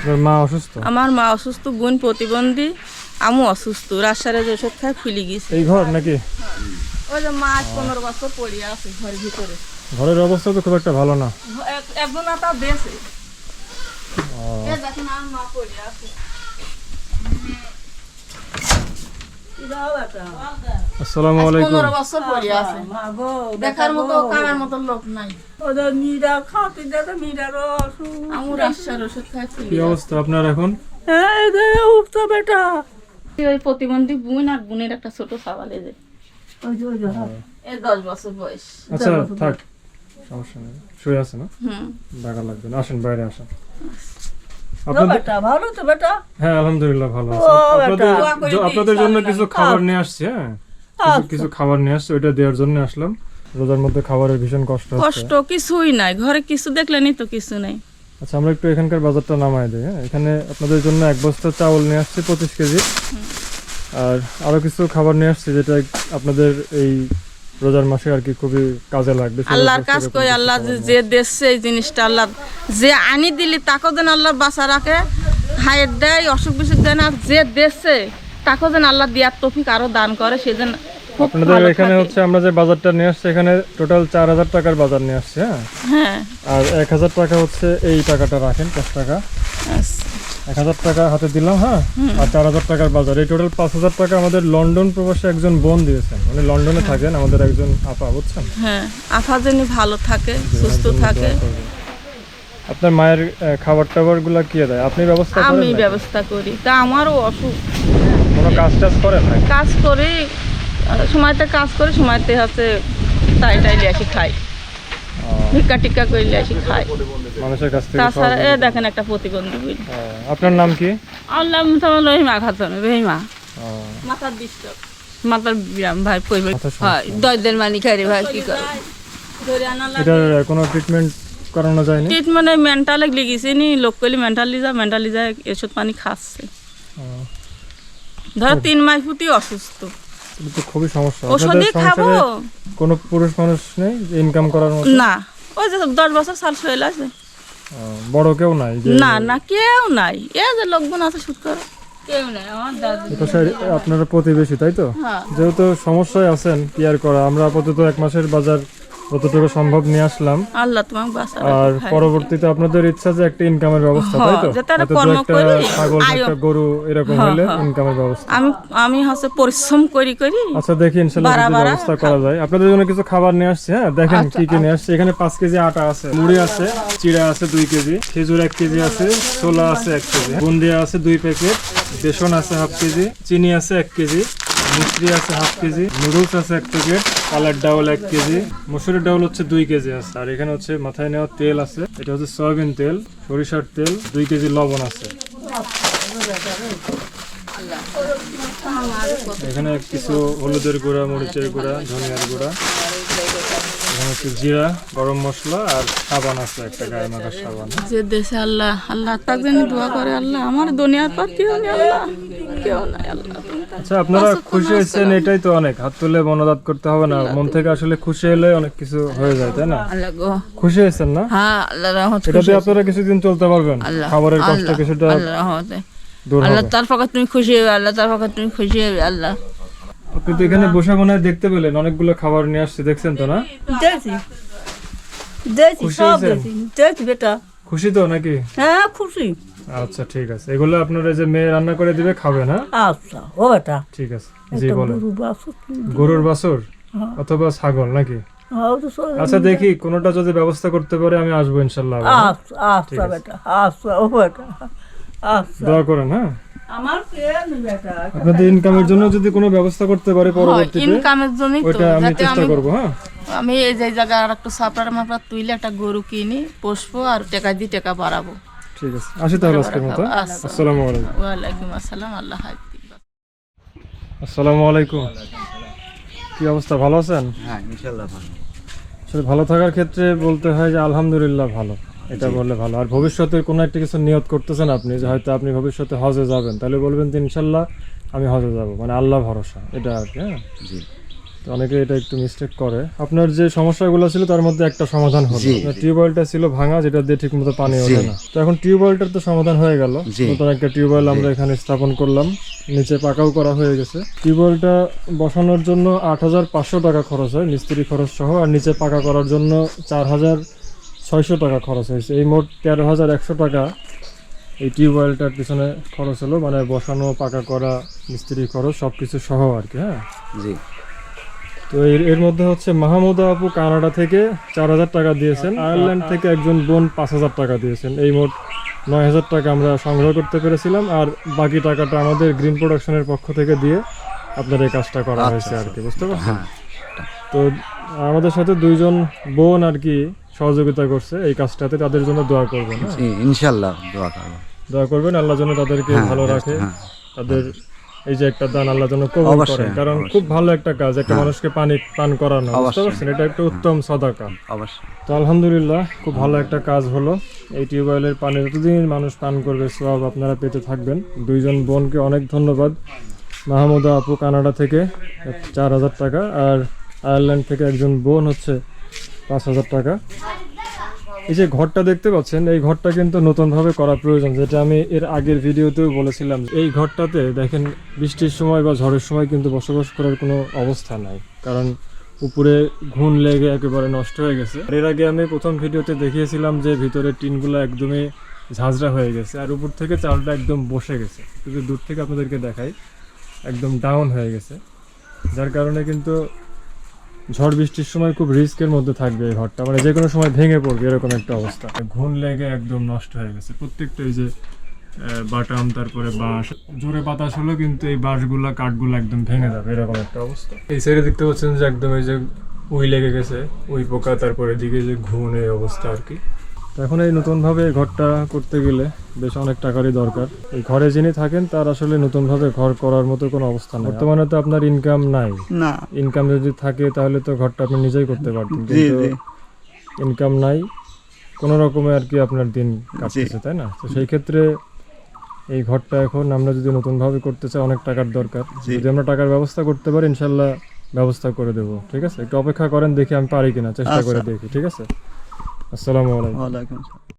আপনার মা অসুস্থ? আমার মা অসুস্থ বোন প্রতিবন্ধী আমু অসুস্থ রাজশাহী যে ওষুধ খায় খুলে গেছে। এই ঘর নাকি? ওই যে মা আজ পনেরো বছর পড়ে আছে ঘরের ভিতরে। ঘরের অবস্থা তো খুব একটা ভালো না। একজন এ দেখেন আমার মা পড়ে আছে। আসসালামু আলাইকুম। পনেরো বছর পড়ে আছে। দেখার মতো কারার মতো লোক নাই। ওদের মিরা খাতে দেখে মিরার অসুখ আমি রাজশাহীর ওষুধ খাই কি অবস্থা আপনার এখন? রে উঠতো বেটা ওই প্রতিবন্ধী বোন আর বোনের একটা ছোট সাবাল এই যে। ওই যে ওই যে এই দশ বছর বয়স। আচ্ছা থাক। সমস্যা নেই। শুয়ে আছে না? হুম। লাগবে না। আসেন বাইরে আসেন। ভালো তো বেটা। হ্যাঁ আলহামদুলিল্লাহ ভালো আছে। আপনাদের বেটা। দোয়া করে জ- দিই, আপনাদের জন্য কিছু খাবার নিয়ে আসছি হ্যাঁ? কিছু- আচ্ছা। খাবার নিয়ে আসছি ওইটা দেওয়ার জন্য আসলাম। রোজার মধ্যে খাবারের ভীষণ কষ্ট কষ্ট কিছুই নাই ঘরে কিছু দেখলেনি তো কিছু নাই। আচ্ছা আমরা একটু এখানকার বাজারটা নামাই দিই হ্যাঁ? এখানে আপনাদের জন্য এক বস্তা চাউল নিয়ে আসছি পঁচিশ কেজি। আর আরও কিছু খাবার নিয়ে আসছি যেটা আপনাদের এই রোজার মাসে আর কি খুবই কাজে লাগবে আল্লাহর কাজ কিছু আল্লাহ যে- দেশে এই জিনিসটা আল্লাহ যে আনি দিলি তাকেও যেন আল্লাহ বাঁচা রাখে হায়ের দেয় অসুখ বিসুখ দেয় না যে দেশে তাকেও যেন আল্লাহ দিয়ার তফিক আরও দান করে সে যেন আপনাদের এখানে হচ্ছে আমরা যে বাজারটা নিয়ে আসছি এখানে টোটাল চার হাজার টাকার বাজার নিয়ে আসছি হ্যাঁ? হ্যাঁ। আর এক হাজার টাকা হচ্ছে এই টাকাটা রাখেন পাঁচ টাকা। আচ্ছা। এক হাজার টাকা হাতে দিলাম হ্যাঁ? আর চার হাজার টাকার বাজার। এই টোটাল পাঁচ হাজার টাকা আমাদের লন্ডন প্রবাসে একজন বোন দিয়েছেন। উনি লন্ডনে থাকেন আমাদের একজন আপা বুঝছেন? হ্যাঁ আফা যেন ভালো থাকে সুস্থ থাকে। আপনার মায়ের খাবার টাবারগুলা কে দেয়? আপনি ব্যবস্থা করেন আমি ব্যবস্থা করি। তা আমারও অসুখ। কোনো কাজ টাজ করেন নাকি? কাজ করি সময়তে কাজ করি সময়তে হচ্ছে তাই টাই আসি খাই। ভিক্ষা টিক্কা করে লিয়ে আসি খাই। মানুষের কাছ থেকে তাছাড়া এ দেখেন একটা প্রতিবন্ধী বই আপনার নাম কি? আল্লাহ তোমার রহিমা খাতন রহিমা। ও, মাথার ডিস্টার্ব মাতার বিরাম ভাই পরিবার মাথার। হয় দশ দিন মানি খাই রে ভাই কি করে? ধরে আনা এটার কোনো ট্রিটমেন্ট করানো যায়নি? ট্রিটমেন্টে মেন্টালে লিখেছে নি লোক কইলি মেন্টালি যা মেন্টালি যা এসব পানি খাচ্ছে। ও, ধর তিন মাস ফুটি অসুস্থ। এটা তো খুবই সমস্যা। ওষুধই খাব? কোনো পুরুষ মানুষ নেই? ইনকাম করার মতো? না। ওই যে দশ বছর সাল শৈল আছে বড় কেউ নাই না না কেউ নাই। এ যে লোকজন আছে শুট করো কেউ নাই। আমার দাদু আপনারা প্রতিবেশী তাই তো? হ্যাঁ। যেহেতু সমস্যায় আছেন কি আর করা আমরা আপাতত এক মাসের বাজার যতটুকু সম্ভব নিয়ে আসলাম। আল্লাহ তোমাকে বাঁচা আর পরবর্তীতে আপনাদের ইচ্ছা যে একটা ইনকামের ব্যবস্থা তাই তো? যাতে একটা কর্ম করি, ছাগল একটা গরু এরকম হলে। ইনকামের ব্যবস্থা। আমি আমি হচ্ছে পরিশ্রম করি করি। আচ্ছা দেখি যদি ব্যবস্থা করা যায়। আপনাদের জন্য কিছু খাবার নিয়ে আসছি হ্যাঁ? দেখেন আচ্ছা, কি কি নিয়ে আসছি। এখানে পাঁচ কেজি আটা আছে মুড়ি আছে চিড়া আছে দুই কেজি খেজুর এক কেজি আছে ছোলা আছে এক কেজি বুন্দিয়া আছে দুই প্যাকেট বেসন আছে হাফ কেজি চিনি আছে এক কেজি মিষ্টি আছে হাফ কেজি, নুডলস আছে এক প্যাকেট কালার ডাউল এক কেজি, মসুরের ডাউল হচ্ছে দুই কেজি আছে। আর এখানে হচ্ছে মাথায় নেওয়া তেল আছে, এটা হচ্ছে সয়াবিন তেল, সরিষার তেল, দুই কেজি লবণ আছে। এখানে কিছু হলুদের গুঁড়া, মরিচের গুঁড়া, ধনিয়ার গুঁড়া। এখানে হচ্ছে জিরা, গরম মশলা আর সাবান আছে, একটা গায়ে সাবান। যে দেশে আল্লাহ আল্লাহ তাক দোয়া করে আল্লাহ, আমার দুনিয়ার নেই আল্লাহ। কেউ নাই আল্লাহ। আচ্ছা আপনারা খুশি হয়েছেন এটাই তো অনেক। হাত তুলে মনোদাত করতে হবে না। মন থেকে আসলে খুশি হলে অনেক কিছু হয়ে যায় তাই না? খুশি হয়েছেন না? হ্যাঁ আল্লাহ রহমত এটা দিয়ে আপনারা কিছুদিন চলতে পারবেন। খাবারের কষ্ট কিছুটা আল্লাহ রহমতে। আল্লাহ তার ফাঁকা তুমি খুশি হবে আল্লাহ তার ফাঁকা তুমি খুশি হবে আল্লাহ। আপনি তো এখানে বসে মনে হয় দেখতে পেলেন অনেকগুলো খাবার নিয়ে আসছে দেখছেন তো না? দেখছি। দেখছি সব? দেখছি। দেখছি বেটা। খুশি তো নাকি? হ্যাঁ খুশি। আচ্ছা ঠিক আছে। এগুলো আপনারা যে মেয়ে রান্না করে দিবে খাবেন হ্যাঁ আচ্ছা ও বেটা। ঠিক আছে জি বলেন। গরুর বাছুর অথবা ছাগল নাকি? হ্যাঁ, আচ্ছা দেখি কোনোটা যদি ব্যবস্থা করতে পারে আমি আসব ইনশাল্লাহ হ্যাঁ? আচ্ছা আচ্ছা বেটা আচ্ছা ও বেটা আচ্ছা। দোয়া করেন হ্যাঁ? আমার আপনাদের ইনকামের জন্য যদি কোনো ব্যবস্থা করতে পারে পরবর্তীতে ইনকামের জন্যই তো ওইটা আমি চেষ্টা করব হ্যাঁ? আমি এই যে জায়গায় আর একটু সাপড়ার মাপড়া তুইলে একটা গরু কিনি পোষবো আর টাকা দিয়ে টাকা বাড়াবো। ঠিক আছে। আসি তাহলে আজকের মতো। আসসালামু আলাইকুম। ওয়ালাইকুম আসসালাম আল্লাহ হাফিজ। আসসালামু আলাইকুম। কি অবস্থা ভালো আছেন? হ্যাঁ ইনশাল্লাহ ভালো। আসলে ভালো থাকার ক্ষেত্রে বলতে হয় যে আলহামদুলিল্লাহ ভালো। এটা বললে ভালো। আর ভবিষ্যতের কোনো একটা কিছু নিয়ত করতেছেন আপনি যে হয়তো আপনি ভবিষ্যতে হজে যাবেন। তাহলে বলবেন যে ইনশাল্লাহ আমি হজে যাব। মানে আল্লাহ ভরসা। এটা আর কি হ্যাঁ? জি। অনেকে এটা একটু মিস্টেক করে। আপনার যে সমস্যাগুলো ছিল তার মধ্যে একটা সমাধান হলো। টিউবওয়েলটা ছিল ভাঙা যেটা দিয়ে ঠিকমতো পানি ওঠে না। তো এখন টিউবওয়েলটার তো সমাধান হয়ে গেল। নতুন একটা টিউবওয়েল আমরা এখানে স্থাপন করলাম। নিচে পাকাও করা হয়ে গেছে। টিউবওয়েলটা বসানোর জন্য আট হাজার পাঁচশো টাকা খরচ হয় মিস্ত্রি খরচ সহ। আর নিচে পাকা করার জন্য চার হাজার ছয়শো টাকা খরচ হয়েছে। এই মোট তেরো হাজার একশো টাকা এই টিউবওয়েলটার পিছনে খরচ হলো। মানে বসানো পাকা করা মিস্ত্রি খরচ সব কিছু সহ আর কি হ্যাঁ? জি। তো এর মধ্যে হচ্ছে মাহমুদা আপু কানাডা থেকে চার হাজার টাকা দিয়েছেন। আয়ারল্যান্ড থেকে একজন বোন পাঁচ হাজার টাকা দিয়েছেন। এই মোট নয় হাজার টাকা আমরা সংগ্রহ করতে পেরেছিলাম আর বাকি টাকাটা আমাদের গ্রিন প্রোডাকশনের পক্ষ থেকে দিয়ে আপনার এই কাজটা করা হয়েছে আর কি বুঝতে পারছেন? হ্যাঁ। তো আমাদের সাথে দুইজন বোন আর কি সহযোগিতা করছে এই কাজটাতে তাদের জন্য দোয়া করবেন হ্যাঁ? ইনশাল্লাহ দোয়া করব। দোয়া করবেন আল্লাহ যেন তাদেরকে হ্যাঁ, ভালো রাখে। তাদের এই যে একটা দান আল্লাহ যেন কবুল করেন। কারণ খুব ভালো একটা কাজ একটা মানুষকে পানি পান করানো বুঝতে পারছেন? এটা একটা উত্তম সদাকা। অবশ্যই। তো আলহামদুলিল্লাহ খুব ভালো একটা কাজ হলো। এই টিউবওয়েলের পানি যতদিন মানুষ পান করবে সব আপনারা পেতে থাকবেন। দুইজন বোনকে অনেক ধন্যবাদ। মাহমুদা আপু কানাডা থেকে চার হাজার টাকা আর আয়ারল্যান্ড থেকে একজন বোন হচ্ছে পাঁচ হাজার টাকা। এই যে ঘরটা দেখতে পাচ্ছেন, এই ঘরটা কিন্তু নতুনভাবে করা প্রয়োজন, যেটা আমি এর আগের ভিডিওতেও বলেছিলাম। এই ঘরটাতে দেখেন, বৃষ্টির সময় বা ঝড়ের সময় কিন্তু বসবাস করার কোনো অবস্থা নাই, কারণ উপরে ঘুণ লেগে একেবারে নষ্ট হয়ে গেছে। এর আগে আমি প্রথম ভিডিওতে দেখিয়েছিলাম যে ভিতরে টিনগুলো একদমই ঝাঁঝরা হয়ে গেছে, আর উপর থেকে চালটা একদম বসে গেছে। কিন্তু দূর থেকে আপনাদেরকে দেখাই, একদম ডাউন হয়ে গেছে, যার কারণে কিন্তু ঝড় বৃষ্টির সময় খুব রিস্কের মধ্যে থাকবে এই ঘরটা। মানে যে কোনো সময় ভেঙে পড়বে, এরকম একটা অবস্থা। ঘুণ লেগে একদম নষ্ট হয়ে গেছে। প্রত্যেকটা এই যে বাটাম, তারপরে বাঁশ, জোরে বাতাস হলো কিন্তু এই বাঁশগুলা, কাঠগুলো একদম ভেঙে যাবে, এরকম একটা অবস্থা। এই সাইডে দেখতে পাচ্ছেন যে একদম এই যে উই লেগে গেছে, উই পোকা, তারপরে এদিকে যে ঘুণ এই অবস্থা আর কি। তো এখন এই নতুনভাবে ঘরটা করতে গেলে বেশ অনেক টাকারই দরকার। এই ঘরে যিনি থাকেন তার আসলে নতুনভাবে ঘর করার মতো কোনো অবস্থা নেই। বর্তমানে তো আপনার ইনকাম নাই। না। ইনকাম যদি থাকে তাহলে তো ঘরটা আপনি নিজেই করতে পারতেন। কিন্তু ইনকাম নাই। কোনো রকমে আর কি আপনার দিন কাটতেছে তাই না? তো সেই ক্ষেত্রে এই ঘরটা এখন আমরা যদি নতুনভাবে করতে চাই অনেক টাকার দরকার। যদি আমরা টাকার ব্যবস্থা করতে পারি ইনশাল্লাহ ব্যবস্থা করে দেবো। ঠিক আছে? একটু অপেক্ষা করেন দেখি আমি পারি কিনা। চেষ্টা করে আচ্ছা। দেখি ঠিক আছে? আসসালামু আলাইকুম।